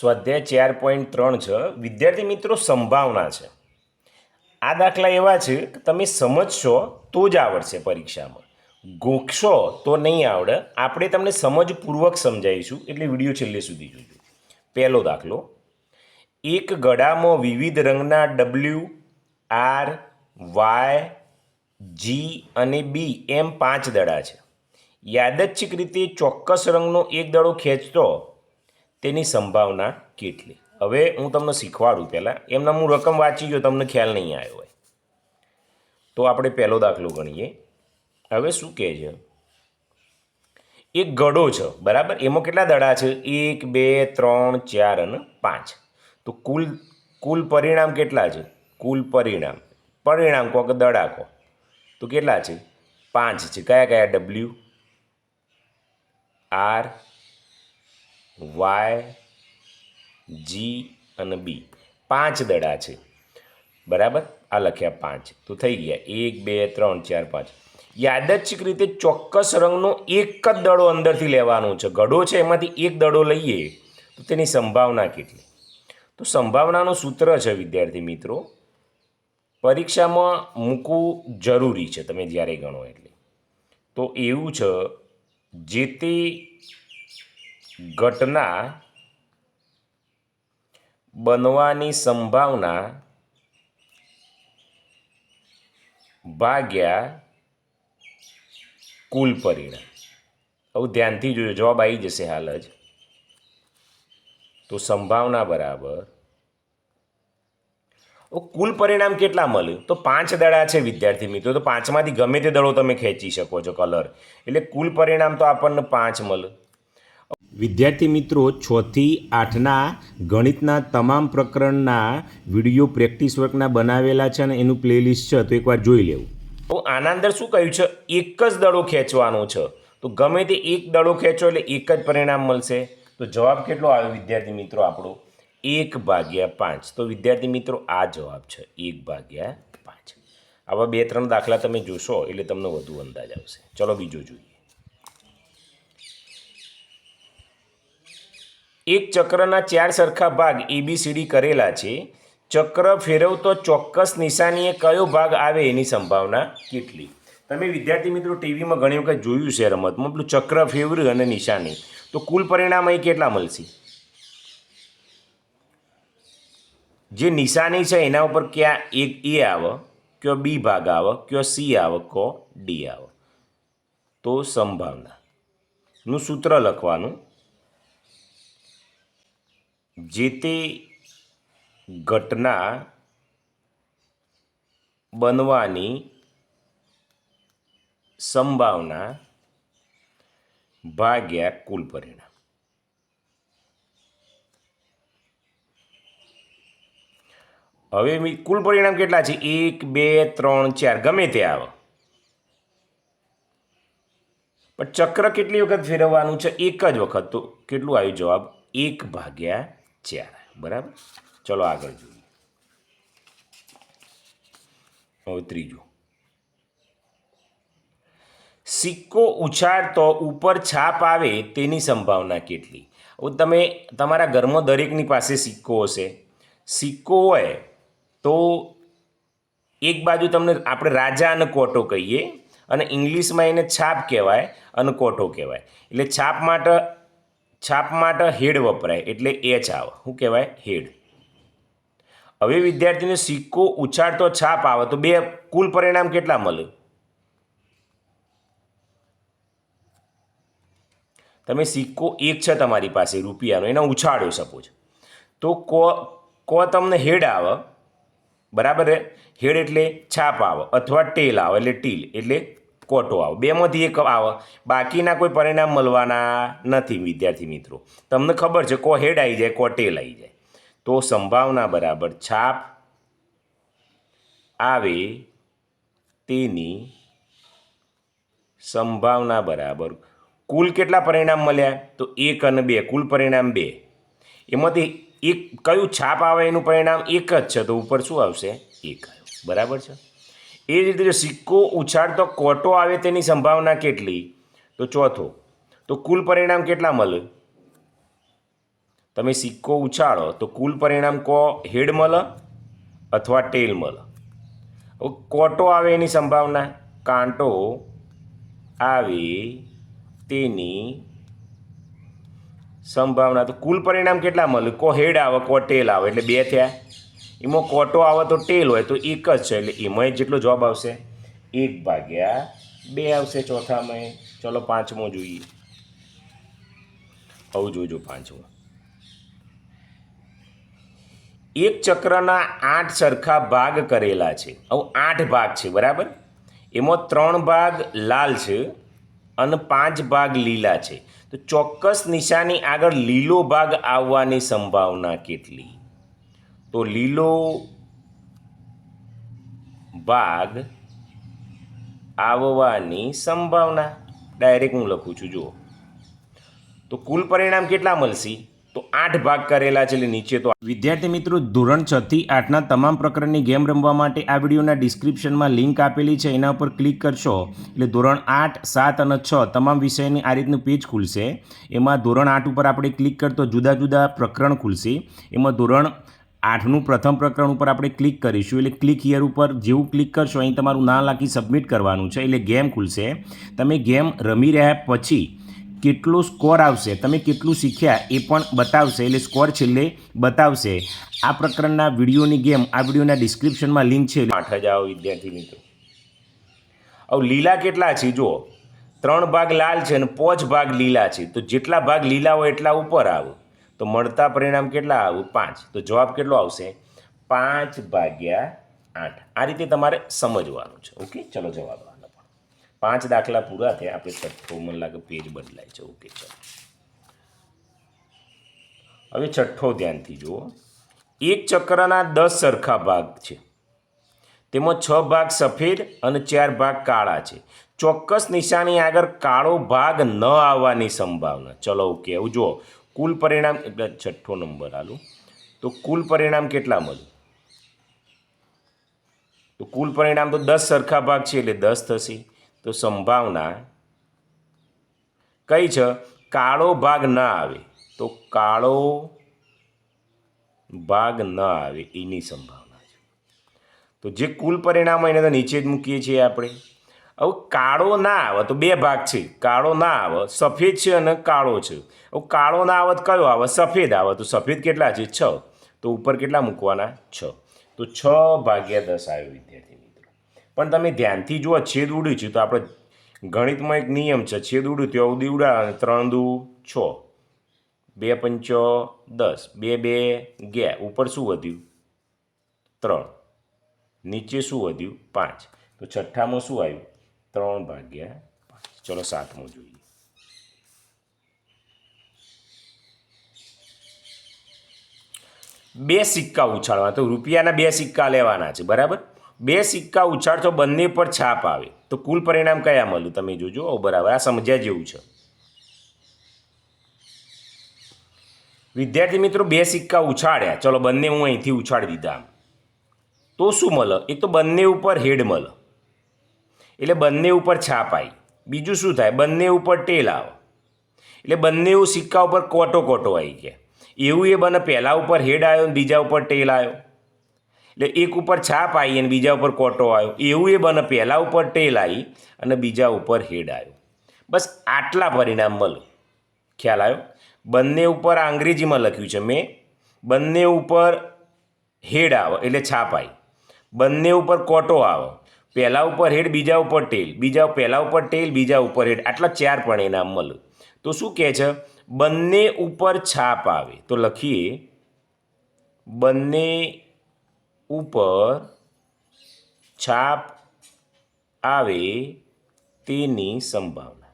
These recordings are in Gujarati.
સ્વાધ્યાય ચાર પોઈન્ટ ત્રણ છ, વિદ્યાર્થી મિત્રો, સંભાવના છે. આ દાખલા એવા છે કે તમે સમજશો તો જ આવડશે પરીક્ષામાં. ગોખશો તો નહીં આવડે. આપણે તમને સમજપૂર્વક સમજાવીશું. એટલે વીડિયો છેલ્લે સુધી જોજો. પહેલો દાખલો. એક ગળામાં વિવિધ રંગના ડબલ્યુ આર વાય જી અને બી એમ પાંચ દડા છે. યાદચ્છિક રીતે ચોક્કસ રંગનો એક દડો ખેંચતો તેની સંભાવના કેટલી? હવે હું તમને શીખવાડું પહેલાં. એમના હું રકમ વાંચી ગયો, તમને ખ્યાલ નહીં આવ્યો હોય. તો આપણે પહેલો દાખલો ગણીએ. હવે શું કહે છે? એક ગળો છે, બરાબર? એમાં કેટલા દડા છે? એક, બે, ત્રણ, ચાર અને પાંચ. તો કુલ કુલ પરિણામ કેટલા છે? કુલ પરિણામ. પરિણામ કહો કે દડા કહો તો કેટલા છે? પાંચ છે. કયા કયા? ડબલ્યુ? આર વાય, જી અને બી. પાંચ દડા છે. બરાબર? આ લખ્યા પાંચ. તો થઈ ગયા. એક, બે, ત્રણ, ચાર, પાંચ. યાદચ્છિક રીતે ચોક્કસ રંગનો એક જ દડો અંદરથી લેવાનો છે. ગડો છે, એમાંથી એક દડો લઈએ તો તેની સંભાવના કેટલી? તો સંભાવનાનું સૂત્ર છે, વિદ્યાર્થી મિત્રો. પરીક્ષામાં મૂકવું જરૂરી છે. તમે જ્યારે ગણો એટલે. તો એવું છે, જે તે ઘટના બનવાની સંભાવના ભાગ્યા કુલ પરિણામ. હવે ધ્યાનથી જોજો, જવાબ આવી જશે હાલ જ. તો સંભાવના બરાબર. કુલ પરિણામ કેટલા મળ્યું? તો પાંચ દડા છે વિદ્યાર્થી મિત્રો, તો પાંચમાંથી ગમે તે દડો તમે ખેંચી શકો છો કલર એટલે કુલ પરિણામ તો આપણને પાંચ મળે વિદ્યાર્થી મિત્રો છથી આઠના ગણિતના તમામ પ્રકરણના વીડિયો પ્રેક્ટિસ વર્કના બનાવેલા છે અને એનું પ્લેલિસ્ટ છે, તો એકવાર જોઈ લેવું. તો આના અંદર શું કહ્યું છે? એક જ દડો ખેંચવાનો છે. તો ગમે તે એક દડો ખેંચો એટલે એક જ પરિણામ મળશે. તો જવાબ કેટલો આવ્યો વિદ્યાર્થી મિત્રો આપણો? એક ભાગ્યા પાંચ. તો વિદ્યાર્થી મિત્રો, આ જવાબ છે, એક ભાગ્યા પાંચ. આવા બે ત્રણ દાખલા તમે જોશો એટલે તમને વધુ અંદાજ આવશે. ચલો બીજો જોઈએ. એક ચક્રના ચાર સરખા ભાગ એબીસીડી કરેલા છે. ચક્ર ફેરવતો ચોક્કસ નિશાનીએ કયો ભાગ આવે એની સંભાવના કેટલી? તમે વિદ્યાર્થી મિત્રો ટીવીમાં ઘણી વખત જોયું છે રમતમાં. પેલું ચક્ર ફેવર્યું અને નિશાની. તો કુલ પરિણામ અહીં કેટલા મળશે? જે નિશાની છે એના ઉપર ક્યાં એક એ આવે, કયો બી ભાગ આવે, કયો સી આવે કો ડી આવે? તો સંભાવનાનું સૂત્ર લખવાનું. જે તે ઘટના બનવાની સંભાવના ભાગ્યા કુલ પરિણામ. હવે કુલ પરિણામ કેટલા છે? એક, બે, ત્રણ, ચાર. ગમે તે આવે. પણ ચક્ર કેટલી વખત ફેરવવાનું છે? એક જ વખત. તો કેટલું આવ્યું જવાબ? એક ભાગ્યા ચાર, બરાબર? ચલો આગળ જોઈએ. હવે ત્રીજું. સિક્કો ઉછાળતો ઉપર છાપ આવે તેની સંભાવના કેટલી? તમે, તમારા ઘરમાં દરેકની પાસે સિક્કો હશે. સિક્કો હોય તો એક બાજુ તમને આપણે રાજા અને કોટો કહીએ અને ઇંગ્લિશમાં એને છાપ કહેવાય અને કોટો કહેવાય. એટલે છાપ માટે છાપ માટે હેડ વપરાય એટલે એચ આવે. શું કહેવાય? હેડ. હવે વિદ્યાર્થીને સિક્કો ઉછાળતો છાપ આવે તો બે કુલ પરિણામ કેટલા મળે? તમે સિક્કો એક છે તમારી પાસે રૂપિયાનો, એને ઉછાળ્યો સપોઝ તો કો કો તમને હેડ આવે, બરાબર હેડ એટલે છાપ આવે અથવા ટેલ આવે એટલે ટીલ એટલે કોટો આવે. બેમાંથી એક આવે. બાકીના કોઈ પરિણામ મળવાના નથી, વિદ્યાર્થી મિત્રો. તમને ખબર છે, કો હેડ આવી જાય, કો ટેલ આવી જાય. તો સંભાવના બરાબર છાપ આવે તેની સંભાવના બરાબર. કુલ કેટલા પરિણામ મળ્યા? તો એક અને બે. કુલ પરિણામ બે. એમાંથી એક કયું છાપ આવે એનું પરિણામ એક જ છે. તો ઉપર શું આવશે? એક આવ્યું. બરાબર છે? એ જ રીતે જો સિક્કો ઉછાળતો કોટો આવે તેની સંભાવના કેટલી? તો ચોથો, તો કુલ પરિણામ કેટલા મળે? તમે સિક્કો ઉછાળો, તો કુલ પરિણામ કો હેડ મળે અથવા ટેલ મળે? કોટો આવે એની સંભાવના? કાંટો આવે તેની સંભાવના. તો કુલ પરિણામ કેટલા મળે? કો હેડ આવે, કો ટેલ આવે, એટલે બે થયા. એમાં કોટો આવે તો ટેલ હોય, તો એક જ છે. એટલે એમાંય જેટલો જવાબ આવશે, એક ભાગ્યા બે આવશે ચોથામાં ચલો પાંચમો જોઈએ. આવું જોજો પાંચમો. એક ચક્રના આઠ સરખા ભાગ કરેલા છે. આવું આઠ ભાગ છે, બરાબર? એમાં ત્રણ ભાગ લાલ છે અને પાંચ ભાગ લીલા છે. તો ચોક્કસ નિશાની આગળ લીલો ભાગ આવવાની સંભાવના કેટલી? તો લીલો ભાગ આવવાની સંભાવના. ડાયરેક્ટ હું લખું છું, જુઓ. તો કુલ પરિણામ કેટલા મળશે? તો આઠ ભાગ કરેલા છે, એટલે નીચે તો વિદ્યાર્થી મિત્રો, ધોરણ છ થી આઠના તમામ પ્રકરણની ગેમ રમવા માટે આ વિડીયોના ડિસ્ક્રિપ્શનમાં લિંક આપેલી છે, એના ઉપર ક્લિક કરશો. એટલે ધોરણ આઠ, સાત અને છ તમામ વિષયની આ રીતનું પેજ ખુલશે. એમાં ધોરણ આઠ ઉપર આપણે ક્લિક કરતો જુદા જુદા પ્રકરણ ખુલશે. એમાં ધોરણ આઠનું પ્રથમ પ્રકરણ ઉપર આપણે ક્લિક કરીશું. એટલે ક્લિક હિયર ઉપર જેવું ક્લિક કરશો, અહીં તમારું ના લાખી સબમિટ કરવાનું છે. એટલે ગેમ ખુલશે. તમે ગેમ રમી રહ્યા પછી કેટલો સ્કોર આવશે, તમે કેટલું શીખ્યા એ પણ બતાવશે. એટલે સ્કોર છેલ્લે બતાવશે. આ પ્રકરણના વિડીયોની ગેમ, આ વિડીયોના ડિસ્ક્રિપ્શનમાં લિંક છે. આઠ હજાર વિદ્યાર્થી મિત્રો. હવે લીલા કેટલા છે? જુઓ. ત્રણ ભાગ લાલ છે અને પોચ ભાગ લીલા છે. તો જેટલા ભાગ લીલા હોય એટલા ઉપર આવો. તો મળતા પરિણામ કેટલા આવું? પાંચ. તો જવાબ કેટલો આવશે? પાંચ ભાગ્યા આઠ. આ રીતે તમારે સમજવાનું છે. ઓકે? ચલો જવાબ આનો પણ પાંચ દાખલા પૂરા થયા. આપણે છઠ્ઠો મને લાગે પેજ બદલાય છે. ઓકે, ચલો. હવે છઠ્ઠો ધ્યાનથી જુઓ. એક ચક્રના દસ સરખા ભાગ છે. તેમાં છ ભાગ સફેદ અને ચાર ભાગ કાળા છે. ચોક્કસ નિશાની આગળ કાળો ભાગ ન આવવાની સંભાવના. ચલો, ઓકે એવું જુઓ. કુલ પરિણામ, એટલે છઠ્ઠો નંબર આલું. તો કુલ પરિણામ કેટલા મળ્યું તો કુલ પરિણામ તો દસ સરખા ભાગ છે, એટલે દસ થશે. તો સંભાવના કઈ છે? કાળો ભાગ ન આવે. તો કાળો ભાગ ન આવે, એની સંભાવના છે. તો જે કુલ પરિણામ હોય એને તો નીચે જ મૂકીએ છીએ આપણે. હવે કાળો ના આવે, તો બે ભાગ છે. કાળો ના આવે, સફેદ છે અને કાળો છે. હવે કાળો ના આવે તો કયો આવે? સફેદ આવે. તો સફેદ કેટલા છે? છ. તો ઉપર કેટલા મૂકવાના? છ. તો છ ભાગ્યા દસ આવ્યો વિદ્યાર્થી મિત્રો. પણ તમે ધ્યાનથી જુઓ, છેદ ઉડ્યું છે, તો આપણે ગણિતમાં એક નિયમ છે, છેદ ઉડ્યું ત્યાં ઉડી ઉડા ત્રણ દુ છ. બે પંચો દસ. બે બે ગયા. ઉપર શું વધ્યું? ત્રણ. નીચે શું વધ્યું? પાંચ. તો છઠ્ઠામાં શું આવ્યું? ત્રણ ભાગ્યા પાંચ ચલો સાતમું જોઈએ. બે સિક્કા ઉછાળવા તો રૂપિયાના બે સિક્કા લેવાના છે, બરાબર? બે સિક્કા ઉછાળશો, બંને પર છાપ આવે. તો કુલ પરિણામ કયા મળ્યું? તમે જોજો. બરાબર. આ સમજ્યા જેવું છે. વિદ્યાર્થી મિત્રો, બે સિક્કા ઉછાળ્યા. ચલો, બંને હું અહીંથી ઉછાળી દીધા તો શું મળે? એક તો બંને ઉપર હેડ મળે. એટલે બંને ઉપર છાપ આવી. બીજું શું થાય? બંને ઉપર ટેલ આવે. એટલે બંને સિક્કા ઉપર કોટો કોટો આવી ગયા. એવું એ બને પહેલાં ઉપર હેડ આવ્યો ને બીજા ઉપર ટેલ આવ્યો. એટલે એક ઉપર છાપ આવી અને બીજા ઉપર કોટો આવ્યો. એવું એ બને પહેલાં ઉપર ટેલ આવી અને બીજા ઉપર હેડ આવ્યો. બસ આટલા પરિણામ મળે ખ્યાલ આવ્યો? બંને ઉપર અંગ્રેજીમાં લખ્યું છે મેં. બંને ઉપર હેડ આવે એટલે છાપ આવી. બંને ઉપર કોટો આવે. પહેલા ઉપર હેડ, બીજા ઉપર ટેલ. બીજા પહેલા ઉપર ટેલ, બીજા ઉપર હેડ. આટલા ચાર પરિણામ મળે તો શું કહે છે? બંને ઉપર છાપ આવે. તો લખીએ, બંને ઉપર છાપ આવે તેની સંભાવના.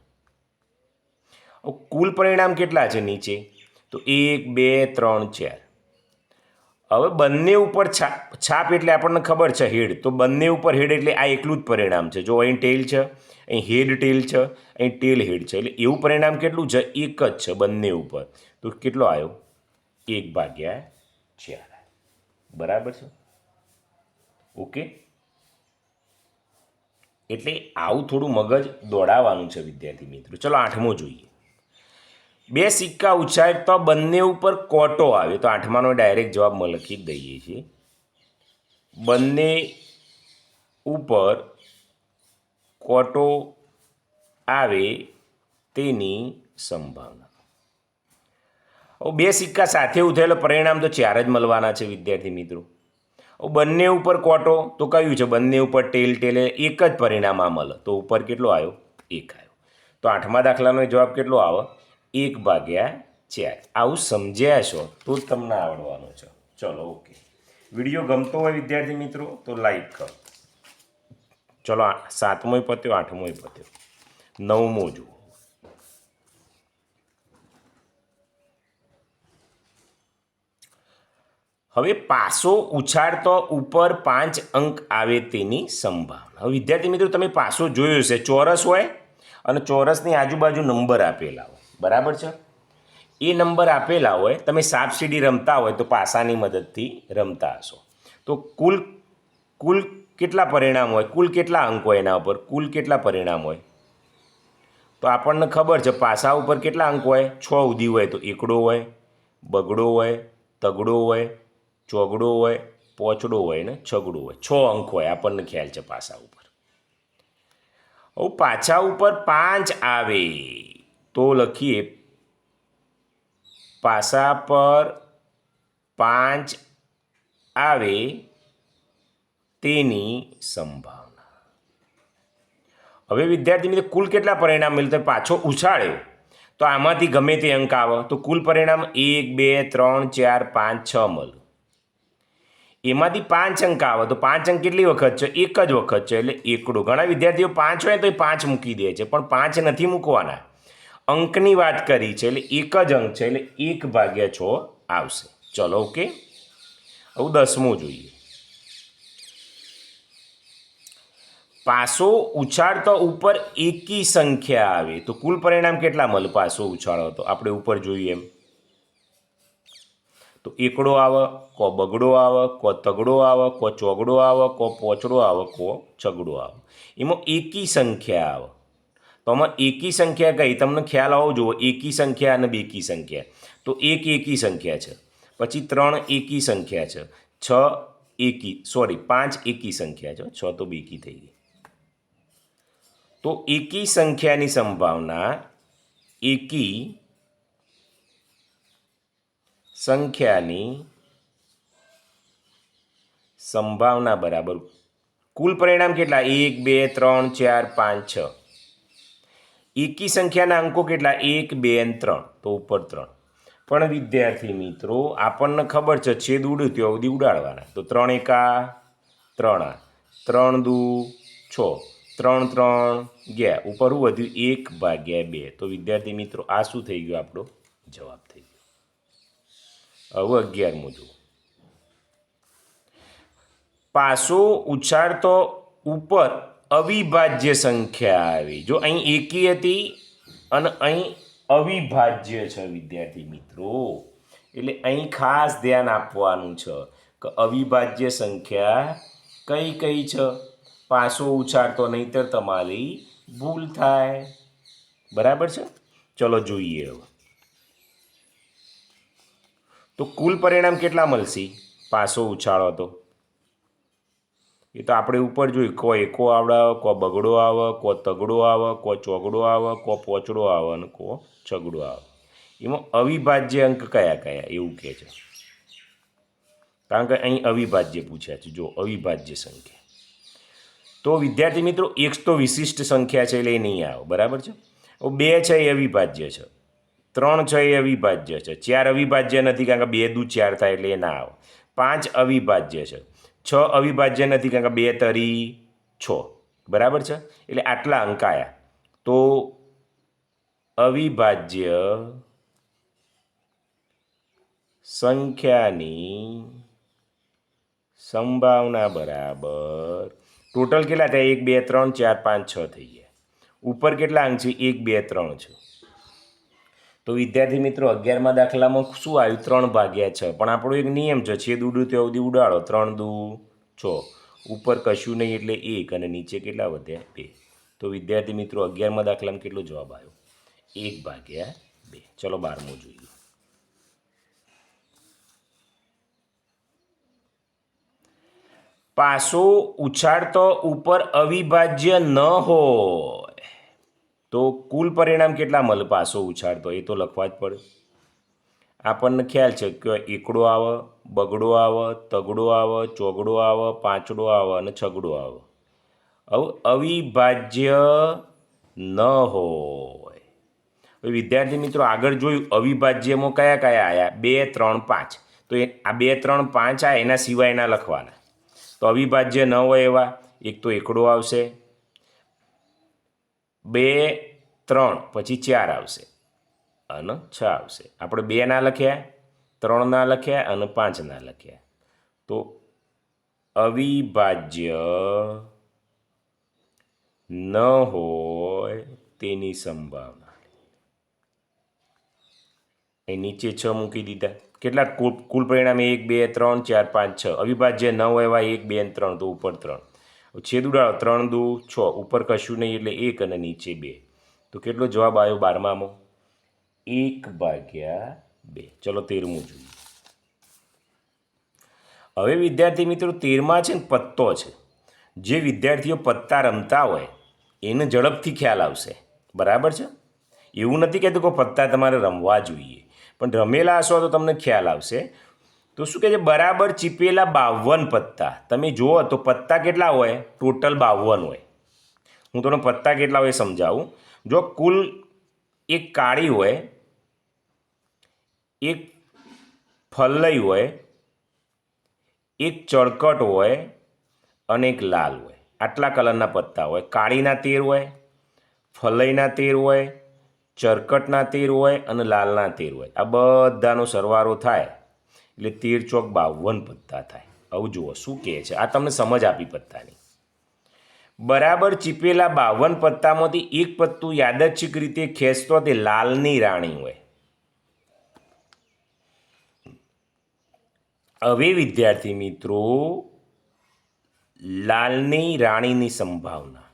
કુલ પરિણામ કેટલા છે નીચે? તો એક, બે, ત્રણ, ચાર. હવે બંને ઉપર છાપ છાપ એટલે આપણને ખબર છે હેડ. તો બંને ઉપર હેડ એટલે આ એકલું જ પરિણામ છે. જો અહીં ટેલ છે, અહીં હેડ ટેલ છે, અહીં ટેલ હેડ છે. એટલે એવું પરિણામ કેટલું છે? એક જ છે બંને ઉપર. તો કેટલો આવ્યો એક ભાગ્યા ચાર. બરાબર છે? ઓકે? એટલે આવું થોડું મગજ દોડાવવાનું છે વિદ્યાર્થી મિત્રો. ચલો આઠમો જોઈએ. બે સિક્કા ઉછાળતા બંને ઉપર કોટો આવે. તો આઠમાનો ડાયરેક્ટ જવાબ લખી દઈએ છીએ. બંને ઉપર કોટો આવે તેની સંભાવના. બે સિક્કા સાથે ઉથેલો પરિણામ તો ચાર જ મળવાના છે, વિદ્યાર્થી મિત્રો. બંને ઉપર કોટો, તો કયું છે? બંને ઉપર ટેલ ટેલે એક જ પરિણામ આ મળે તો ઉપર કેટલો આવ્યો? એક આવ્યો. તો આઠમા દાખલાનો જવાબ કેટલો આવે? એક ભાગ્યા ચાર. આવું સમજ્યા છો તો જ તમને આવડવાનું છે. ચલો, ઓકે. વીડિયો ગમતો હોય વિદ્યાર્થી મિત્રો, તો લાઈક કરો. ચલો સાતમોય પત્યો, આઠમોય પત્યો. નવમો જુઓ. હવે પાસો ઉછાળતો ઉપર પાંચ અંક આવે તેની સંભાવના. હવે વિદ્યાર્થી મિત્રો, તમે પાસો જોયો છે ચોરસ હોય અને ચોરસની આજુબાજુ નંબર આપેલા હોય. બરાબર છે? એ નંબર આપેલા હોય, તમે સાપ સીડી રમતા હોય તો પાસાની મદદથી રમતા હશો. તો કુલ કુલ કેટલા પરિણામ હોય? કુલ કેટલા અંક હોય એના ઉપર? કુલ કેટલા પરિણામ હોય? તો આપણને ખબર છે, પાસા ઉપર કેટલા અંક હોય? છ ઉધી હોય તો એકડો હોય, બગડો હોય, તગડો હોય, ચોગડો હોય, પોચડો હોય ને છગડો હોય. છ અંક હોય, આપણને ખ્યાલ છે પાસા ઉપર. પાછા ઉપર પાંચ આવે. તો લખીએ. પાસા પર પાંચ આવે તેની સંભાવના. હવે વિદ્યાર્થી મિત્રો કુલ કેટલા પરિણામ મળ્યું તો પાછો ઉછાળ્યો તો આમાંથી ગમે તે અંક આવે. તો કુલ પરિણામ એક, બે, ત્રણ, ચાર, પાંચ, છ મળ્યું એમાંથી પાંચ અંક આવે. તો પાંચ અંક કેટલી વખત છે? એક જ વખત છે. એટલે એકડો. ઘણા વિદ્યાર્થીઓ પાંચ હોય તો એ પાંચ મૂકી દે છે. પણ પાંચ નથી મૂકવાના. અંકની વાત કરી છે, એટલે એક જ અંક છે, એટલે એક ભાગ્યા છ આવશે. ચલો, ઓકે? હવે દસમું જોઈએ. પાસો ઉછાળતો ઉપર એકી સંખ્યા આવે. તો કુલ પરિણામ કેટલા મળે? પાસો ઉછાળો. તો આપણે ઉપર જોઈએ એમ. તો એકડો આવે, કો બગડો આવે, કો તગડો આવે, કો ચોગડો આવે, કો પોચડો આવે, કો છગડો આવે. એમાં એકી સંખ્યા આવે. તો આમાં એકી સંખ્યા કઈ? તમને ખ્યાલ આવવો જુઓ એકી સંખ્યા અને બેકી સંખ્યા. તો એક એકી સંખ્યા છે. પછી ત્રણ એકી સંખ્યા છે. છ એકી સોરી પાંચ એકી સંખ્યા છે. છ તો બેકી થઈ ગઈ. તો એકી સંખ્યાની સંભાવના, એકી સંખ્યાની સંભાવના બરાબર. કુલ પરિણામ કેટલા? એક, બે, ત્રણ, ચાર, પાંચ, છ. એકી સંખ્યાના અંકો કેટલા? એક, બે અને ત્રણ. તો ઉપર ત્રણ. પણ વિદ્યાર્થી મિત્રો, આપણને ખબર છે છેદ ઉડ્યું ત્યાં સુધી ઉડાડવાના. તો ત્રણ એકા ત્રણ આ. ત્રણ દુ છ. ત્રણ ત્રણ ગયા. ઉપર વધ્યું? એક ભાગ્યા બે. તો વિદ્યાર્થી મિત્રો, આ શું થઈ ગયું? આપણો જવાબ થઈ ગયો. હવે અગિયારમું જુઓ. પાસો ઉછાળતો ઉપર અવિભાજ્ય સંખ્યા આવી. જો અહીં એકી હતી અને અહીં અવિભાજ્ય છે, વિદ્યાર્થી મિત્રો. એટલે અહીં ખાસ ધ્યાન આપવાનું છે કે અવિભાજ્ય સંખ્યા કઈ કઈ છે? પાસો ઉછાળતો નહીતર તમારી ભૂલ થાય. બરાબર છે? ચલો જોઈએ હવે. તો કુલ પરિણામ કેટલા મળશે? પાસો ઉછાળો તો. એ તો આપણે ઉપર જોયું, કો એકો આવડે કો બગડો આવે, કો તગડો આવે, કો ચોગડો આવે, કો પોચડો આવે અને કો છગડો આવે. એમાં અવિભાજ્ય અંક કયા કયા, એવું કહે છે. કારણ કે અહીં અવિભાજ્ય પૂછ્યા છે. જો, અવિભાજ્ય સંખ્યા. તો વિદ્યાર્થી મિત્રો, એક તો વિશિષ્ટ સંખ્યા છે એટલે એ નહીં આવે, બરાબર છે? બે છે એ અવિભાજ્ય છે. ત્રણ છે એ અવિભાજ્ય છે. ચાર અવિભાજ્ય નથી, કારણ કે બે દુ ચાર થાય એટલે એ ના આવે. પાંચ અવિભાજ્ય છે. છ અવિભાજ્ય નથી, કારણ કે બે તરી છ. બરાબર છે? એટલે આટલા અંક આવ્યા તો અવિભાજ્ય સંખ્યાની સંભાવના બરાબર. ટોટલ કેટલા થયા? એક, બે, ત્રણ, ચાર, પાંચ, છ થઈ ગયા. ઉપર કેટલા અંક છે? એક, બે, ત્રણ છે. તો વિદ્યાર્થી મિત્રો, અગિયારમાં દાખલામાં શું આવ્યું? ત્રણ ભાગ્યા છ. પણ આપણો એક નિયમ છે, છેદ ઉડું ત્યાં સુધી ઉડાડો. ત્રણ દુ છ. ઉપર કશું નહીં એટલે એક અને નીચે કેટલા વધ્યા બે. તો વિદ્યાર્થી મિત્રો, અગિયારમાં દાખલામાં કેટલો જવાબ આવ્યો? એક ભાગ્યા બે. ચલો બારમું જોઈએ. પાસો ઉછાળતો ઉપર અવિભાજ્ય ન હોય તો કુલ પરિણામ કેટલા મલપાસો પાસો ઉછાળતો? એ તો લખવા જ પડે. આપણને ખ્યાલ છે કે એકડો આવે, બગડો આવે, તગડો આવે, ચોગડો આવે, પાંચડો આવે અને છગડો આવે. હવે અવિભાજ્ય ન હોય. હવે વિદ્યાર્થી મિત્રો, આગળ જોયું અવિભાજ્યમાં કયા કયા આવ્યા બે, ત્રણ, પાંચ. તો એ, આ બે, ત્રણ, પાંચ આ એના સિવાયના લખવાના. તો અવિભાજ્ય ન હોય એવા, એક તો એકડો આવશે બે, ત્રણ. પછી ચાર આવશે. અને છ આવશે. આપણે બે ના લખ્યા, ત્રણ ના લખ્યા અને પાંચ ના લખ્યા. તો અવિભાજ્ય ન હોય તેની સંભાવના. એ નીચે છ મૂકી દીધા. કેટલા? કુલ કુલ પરિણામે એક, બે, ત્રણ, ચાર, પાંચ, છ. અવિભાજ્ય ન હોય એવા એક, બે ત્રણ, તો ઉપર ત્રણ. છેદ ઉડાડો ત્રણ દુ છ, ઉપર કશું નહીં એટલે એક અને નીચે બે. તો કેટલો જવાબ આવ્યો બારમામાં? એક ભાગ્યા બે. ચલો તેરમું જોઈએ. હવે વિદ્યાર્થી મિત્રો, તેરમાં છે ને પત્તો છે. જે વિદ્યાર્થીઓ પત્તા રમતા હોય, એને ઝડપથી ખ્યાલ આવશે. બરાબર છે? એવું નથી કહેતું કે પત્તા તમારે રમવા જોઈએ. પણ રમેલા હશો તો તમને ખ્યાલ આવશે. તો શું કહે છે? બરાબર ચીપેલા બાવન પત્તા. તમે જુઓ તો પત્તા કેટલા હોય? ટોટલ બાવન હોય. હું તમને પત્તા કેટલા હોય સમજાવું. જો કુલ એક કાળી હોય, એક ફલ્લઈ હોય, એક ચળકટ હોય અને એક લાલ હોય. આટલા કલરના પત્તા હોય. કાળીના તેર હોય, ફલઈના તેર હોય, ચરકટના તેર હોય અને લાલના તેર હોય. આ બધાનો સરવારો થાય. એટલે તેર ચોક બાવન પત્તા થાય. આવું જુઓ, શું કહે છે? આ તમને સમજ આપી પત્તાની. બરાબર ચીપેલા બાવન પત્તામાંથી એક પત્તું યાદચ્છિક રીતે ખેંચતો તે લાલની રાણી હોય. હવે વિદ્યાર્થી મિત્રો, લાલની રાણીની સંભાવના.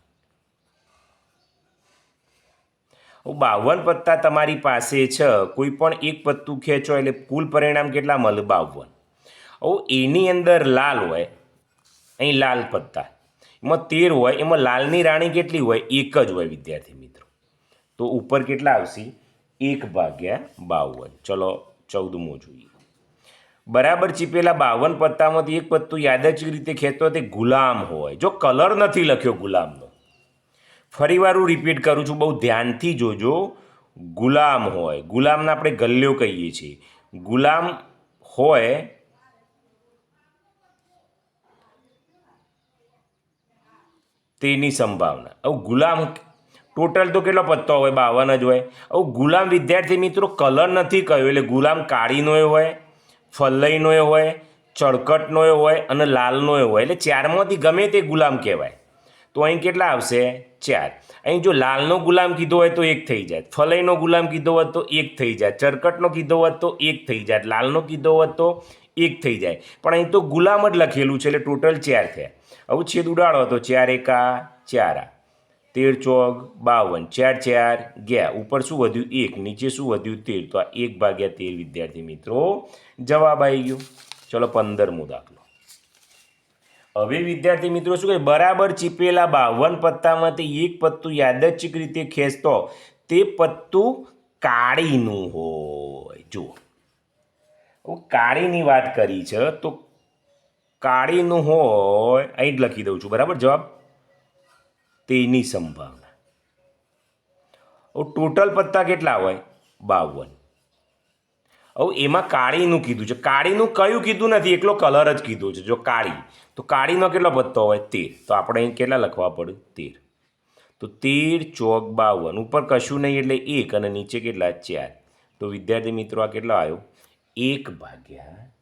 બાવન પત્તા તમારી પાસે છે. કોઈ પણ એક પત્તું ખેંચો એટલે કુલ પરિણામ કેટલા મળે? બાવન. હવે એની અંદર લાલ હોય, અહીં લાલ પત્તા. એમાં તેર હોય, એમાં લાલની રાણી કેટલી હોય? એક જ હોય, વિદ્યાર્થી મિત્રો. તો ઉપર કેટલા આવશે? એક ભાગ્યા બાવન. ચલો, ચૌદમું જોઈએ. બરાબર ચીપેલા બાવન પત્તામાંથી એક પત્તું યાદચ્છિક રીતે ખેંચતો તે ગુલામ હોય. જો કલર નથી લખ્યો ગુલામનો ફરીવાર હું રિપીટ કરું છું, બહુ ધ્યાનથી જોજો. ગુલામ હોય, ગુલામને આપણે ગલ્લ્યો કહીએ છીએ. ગુલામ હોય, તેની સંભાવના. હવે ગુલામ ટોટલ તો કેટલો પત્તો હોય, બાવન જ હોય. હવે ગુલામ વિદ્યાર્થી મિત્રો કલર નથી કહ્યો એટલે ગુલામ કાળીનો હોય ફલ્લઈનો હોય, ચળકટનોય હોય અને લાલનો હોય. એટલે ચારમાંથી ગમે તે ગુલામ કહેવાય. તો અહીં કેટલા આવશે? ચાર. અહીં જો લાલનો ગુલામ કીધો હોય તો એક થઈ જાય. ફલઈનો ગુલામ કીધો હોત તો એક થઈ જાય. ચરકટનો કીધો હોત તો એક થઈ જાય. લાલનો કીધો હોત તો એક થઈ જાય. પણ અહીં તો ગુલામ જ લખેલું છે એટલે ટોટલ ચાર થયા. હવે છેદ ઉડાડો તો ચાર એકા ચાર. આ તેર ચોક બાવન. ચાર ચાર ગયા. ઉપર શું વધ્યું? એક. નીચે શું વધ્યું? તેર. તો આ એક ભાગ્યા તેર, વિદ્યાર્થી મિત્રો. જવાબ આવી ગયો. ચલો પંદરમો દાખલો. હવે વિદ્યાર્થી મિત્રો શું કહે? બરાબર ચીપેલા બાવન પત્તામાંથી એક પત્તું યાદચ્છિક રીતે ખેંચતો. તે પત્તું કાળીનું હોય. જુઓ. કાળીની વાત કરી છે, તો કાળીનું હોય. અહીં જ લખી દઉં છું. બરાબર? જવાબ? તેની સંભાવના. ટોટલ પત્તા કેટલા હોય? બાવન. હવે એમાં કાળીનું કીધું છે. કાળીનું કયું કીધું નથી, એકલો કલર જ કીધું છે. જો કાળી, તો કાળીનો કેટલો પત્તો હોય? તેર. તો આપણે અહીં કેટલા લખવા પડે તેર. તો તેર ચોક બાવન. ઉપર કશું નહીં એટલે એક અને નીચે કેટલા? ચાર. તો વિદ્યાર્થી મિત્રો, આ કેટલો આવ્યો? એક ભાગ્યા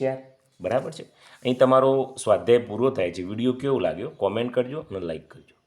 ચાર. બરાબર છે? અહીં તમારો સ્વાધ્યાય પૂરો થાય છે. વીડિયો કેવો લાગ્યો? કોમેન્ટ કરજો અને લાઈક કરજો.